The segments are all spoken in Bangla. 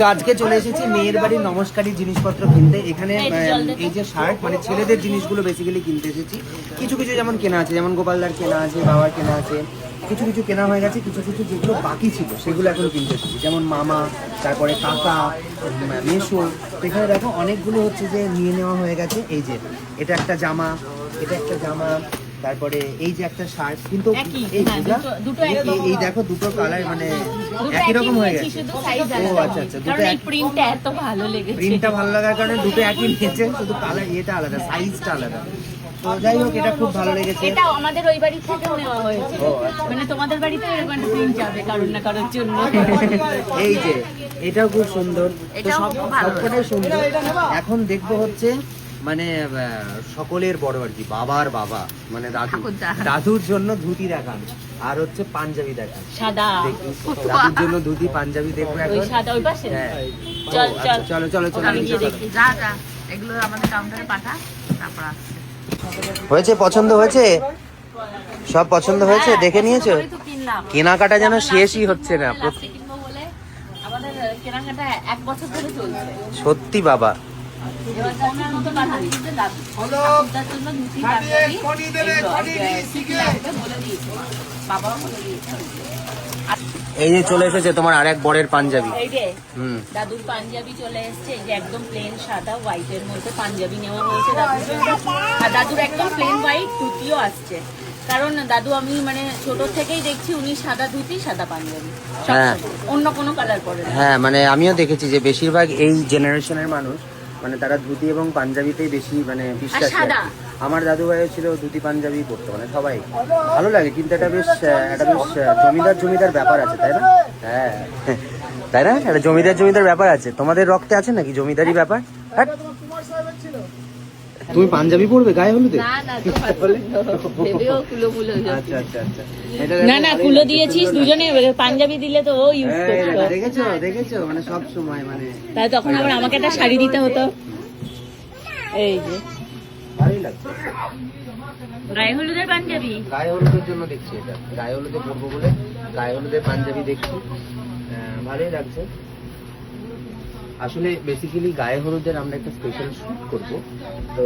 তো আজকে চলে এসেছি মেয়ের বাড়ির নমস্কারী জিনিসপত্র কিনতে। এখানে এই যে শার্ট মানে ছেলেদের জিনিসগুলো বেসিক্যালি কিনতে এসেছি। কিছু কিছু যেমন কেনা আছে যেমন গোপালদার কেনা আছে বাবার কেনা আছে কিছু কিছু কেনা হয়ে গেছে কিছু কিছু যেগুলো বাকি ছিল সেগুলো এখন কিনতে এসেছি। যেমন মামা তারপরে কাকা তো এখানে দেখো অনেকগুলো হচ্ছে যে নিয়ে নেওয়া হয়ে গেছে। এই যে এটা একটা জামা এটা একটা জামা তারপরে এই যে একটা শার্ট কিন্তু এই হ্যাঁ, দেখো দুটো কালার মানে একই রকম হয়ে গেছে। ও আচ্ছা আচ্ছা দুটো প্রিন্টটা এত ভালো লেগেছে। প্রিন্টটা ভালো লাগার কারণে দুটো একই নিয়েছে শুধু কালার ইয়েটা আলাদা সাইজটা আলাদা। তো যাই হোক এটা খুব ভালো লেগেছে। এটা আমাদের ওই বাড়ি থেকেও নেওয়া হয়েছে। আচ্ছা। মানে তোমাদের বাড়িতে এরকম একটা প্রিন্ট যাবে কারণ না কারোর জন্য। এই যে এটাও খুব সুন্দর। তো সব সবকটাই সুন্দর। এখন দেখব হচ্ছে মানে সকলের বড় আর কি বাবার বাবা মানে দাদু। দাদুর জন্য ধুতি দেখান আর হচ্ছে পাঞ্জাবি দেখান। সাদা। দেখি দাদুর জন্য ধুতি পাঞ্জাবি দেখব এখন। সাদা ওই পাশে? হ্যাঁ। চল, আচ্ছা, চল। চলো চলো চলো আমি গিয়ে দেখি। যা যা। এগুলো আমাদের কাউন্টারে পাঠা তারপর আসছে। হয়েছে? পছন্দ হয়েছে? সব পছন্দ হয়েছে? দেখে নিয়েছো? কেনাকাটা যেন শেষই হচ্ছে না। লাস্টে কিনবো বলে আমাদের কেনাকাটা এক বছর ধরে চলছে। সত্যি বাবা। এই যে চলে এসেছে তোমার আরেক বরের পাঞ্জাবি। এই যে হুম। দাদুর পাঞ্জাবি চলে এসেছে এই যে একদম প্লেন সাদা হোয়াইটের মধ্যে পাঞ্জাবি নেওয়া হয়েছে দাদুর আর দাদুর একদম প্লেন হোয়াইট ধুতিও আসছে। কারণ দাদু আমি মানে ছোট থেকেই দেখছি উনি সাদা ধুতি সাদা পাঞ্জাবি। হ্যাঁ। অন্য কোনো কালার পরে হ্যাঁ মানে আমিও দেখেছি যে বেশিরভাগ এই জেনারেশনের মানুষ মানে তারা ধুতি এবং পাঞ্জাবিতেই বেশি মানে বিশ্বাস। আমার দাদু ভাইও ছিল ধুতি পাঞ্জাবি পরতো মানে সবাই। ভালো লাগে কিন্তু এটা বেশ একটা বেশ জমিদার জমিদার ব্যাপার আছে তাই না? হ্যাঁ। তাই না? একটা জমিদার জমিদার ব্যাপার আছে। তোমাদের রক্তে আছে নাকি জমিদারি ব্যাপার? হ্যাঁ? তুমি পাঞ্জাবি পরবে গায়ে হলুদে? না না হয়ে। আচ্ছা আচ্ছা আচ্ছা। না না কুলো দিয়েছিস দুজনে পাঞ্জাবি দিলে তো ও ইউজ করতো হ্যাঁ, দেখেছ দেখেছ মানে সব সময় মানে। তাই তখন আবার আমাকে একটা শাড়ি দিতে হতো। এই যে। ভালোই গায়ে হলুদের পাঞ্জাবি? গায়ে হলুদের জন্য দেখছি এটা। গায়ে হলুদে পরবো বলে গায়ে হলুদের পাঞ্জাবি দেখছি। আহ, ভালোই লাগছে। আসলে বেসিক্যালি গায়ে হলুদের আমরা একটা স্পেশাল শুট করব। তো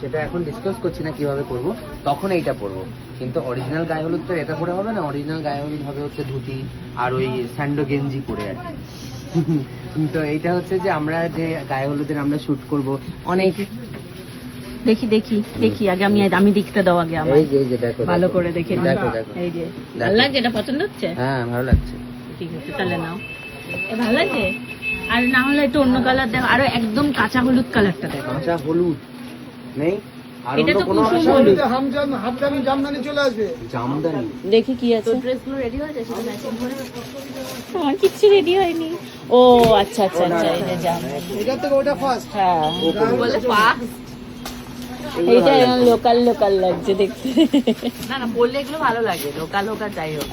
সেটা এখন ডিসকাস করছি না কীভাবে করব। তখন এইটা পরবো। কিন্তু অরিজিনাল গায়ে হলুদ তো এটা পরে হবে না। অরিজিনাল গায়ে হলুদ হবে হচ্ছে ধুতি আর ওই স্যান্ডো গেঞ্জি পরে আর তো এইটা হচ্ছে যে আমরা যে গায়ে হলুদের আমরা শুট করব। অনেক দেখি দেখি দেখি। আগে আমি আমি দেখতে দাও আগে আমার। এই যে দেখো ভালো করে দেখে। দেখো দেখো। এই যে। ভালো লাগছে? এটা পছন্দ হচ্ছে? হ্যাঁ ভালো লাগছে। ঠিক আছে তাহলে নাও। এ ভালো লাগছে? আর না হলে একটু অন্য কালার দেখো। আরও একদম কাঁচা হলুদ কালারটা দেখো। কাঁচা হলুদ নেই? এটা তো কুসুম হলুদ। হলুদ জামদানি চলে আসবে। জামদানি। দেখি কি আছে। ড্রেসগুলো রেডি হয়েছে সেটা ম্যাচিং করে আমার কিচ্ছু রেডি হয়নি। ও আচ্ছা আচ্ছা আচ্ছা ওটা ফার্স্ট হ্যাঁ। বলে পা এইটা লোকাল লোকাল লাগছে। দেখতে। না না বললে এগুলো ভালো লাগে। লোকাল হোক আর যাই হোক।